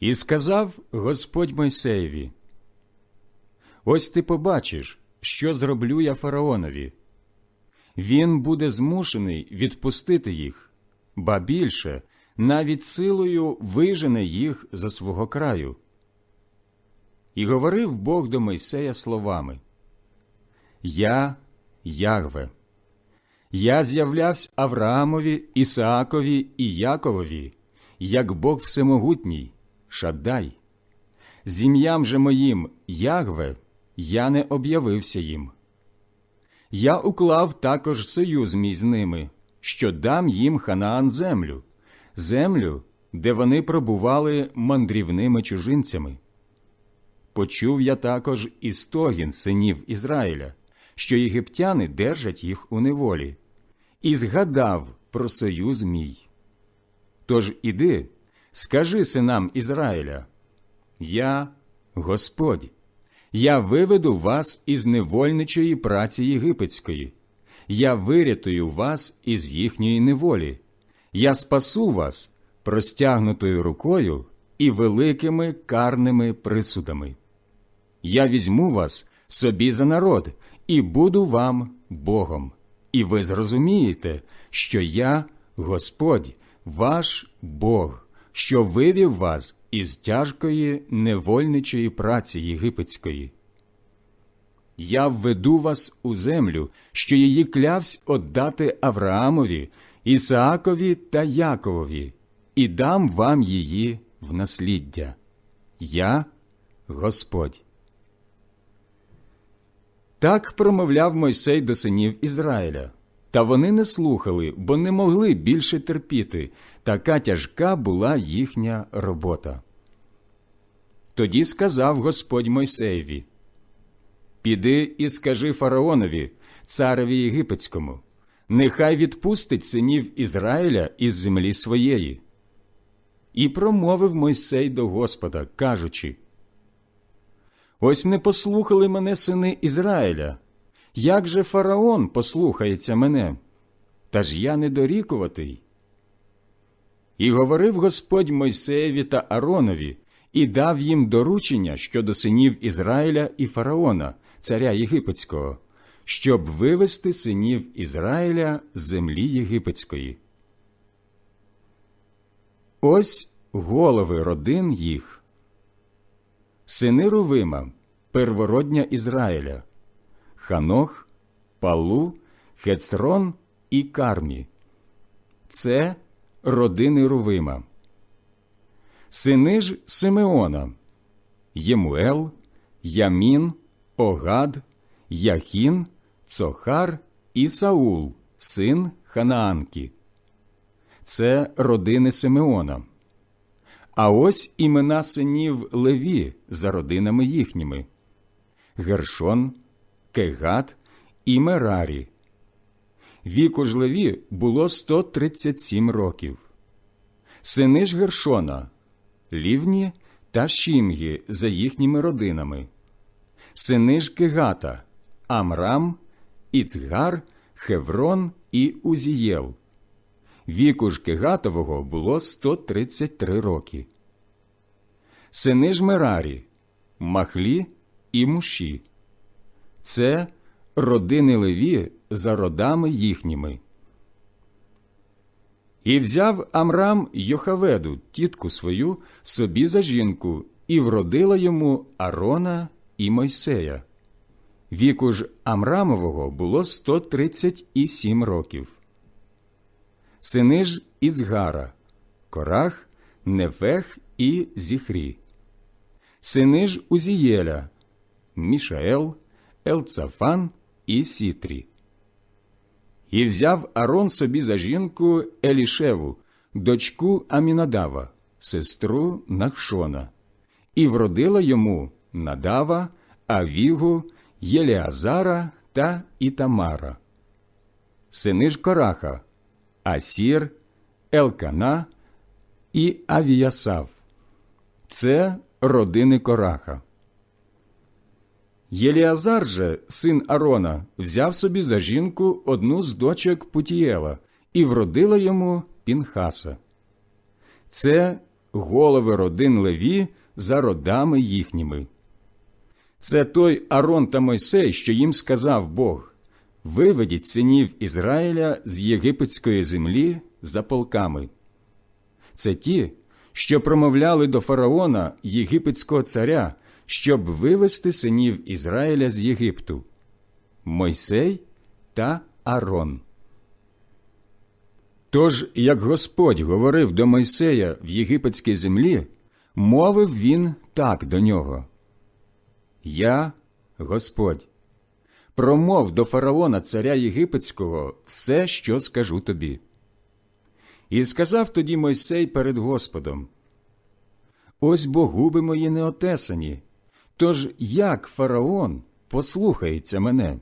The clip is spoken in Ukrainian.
І сказав Господь Мойсеєві: Ось ти побачиш, що зроблю я фараонові. Він буде змушений відпустити їх, ба більше навіть силою вижене їх за свого краю. І говорив Бог до Мойсея словами: Я Ягве. Я з'являвся Авраамові, Ісаакові і Яковові, як Бог Всемогутній, Шаддай. З ім'ям же моїм Ягве я не об'явився їм. Я уклав також союз мій з ними, що дам їм Ханаан землю, землю, де вони пробували мандрівними чужинцями. Почув я також і стогін синів Ізраїля, що єгиптяни держать їх у неволі, і згадав про союз мій. Тож іди, скажи синам Ізраїля: Я Господь, я виведу вас із невольничої праці єгипетської, я вирятую вас із їхньої неволі, я спасу вас простягнутою рукою і великими карними присудами. Я візьму вас собі за народ і буду вам Богом, і ви зрозумієте, що я Господь, ваш Бог, що вивів вас із тяжкої невольничої праці єгипетської. Я введу вас у землю, що її клявсь отдати Авраамові, Ісаакові та Яковові, і дам вам її в насліддя. Я Господь. Так промовляв Мойсей до синів Ізраїля. Та вони не слухали, бо не могли більше терпіти. Така тяжка була їхня робота. Тоді сказав Господь Мойсеєві: Піди і скажи фараонові, цареві єгипетському, нехай відпустить синів Ізраїля із землі своєї. І промовив Мойсей до Господа, кажучи: Ось не послухали мене сини Ізраїля. Як же фараон послухається мене? Та ж я недорікуватий. І говорив Господь Мойсеєві та Аронові і дав їм доручення щодо синів Ізраїля і фараона, царя Єгипетського, щоб вивести синів Ізраїля з землі єгипетської. Ось голови родин їх. Сини Рувима, первородня Ізраїля, Ханох, Палу, Хецрон і Кармі. Це родини Рувима. Сини ж Симеона, Ємуел, Ямін, Огад, Яхін, Цохар і Саул, син Ханаанки. Це родини Симеона. А ось імена синів Леві за родинами їхніми Гершон, Кегат і Мерарі. Віку ж Леві було 137 років. Сини ж Гершона, Лівні та Шімгі за їхніми родинами. Сини ж Кегата, Амрам, Іцгар, Хеврон і Узієл. Віку ж Кегатового було 133 роки. Сини ж Мерарі, Махлі і Муші. Це родини Леві за родами їхніми. І взяв Амрам Йохаведу, тітку свою, собі за жінку, і вродила йому Арона і Мойсея. Віку ж Амрамового було 137 років. Сини ж Іцгара, Корах, Нефех і Зіхрі. Сини ж Узієля, Мішаел, Елцафан і Сітрі. І взяв Арон собі за жінку Елішеву, дочку Амінадава, сестру Нахшона, і вродила йому Надава, Авігу, Єліазара та Ітамара. Сини ж Кораха, Асір, Елкана і Авіясав. Це родини Кораха. Єліазар же, син Арона, взяв собі за жінку одну з дочок Путієла і вродила йому Пінхаса. Це голови родин Леві за родами їхніми. Це той Арон та Мойсей, що їм сказав Бог виведіть синів Ізраїля з єгипетської землі за полками. Це ті, що промовляли до фараона єгипетського царя, щоб вивести синів Ізраїля з Єгипту Мойсей та Арон. Тож, як Господь говорив до Мойсея в єгипетській землі, мовив він так до нього. Я, Господь, промов до фараона царя єгипетського все, що скажу тобі. І сказав тоді Мойсей перед Господом: Ось бо губи мої не отесані, тож як фараон послухається мене?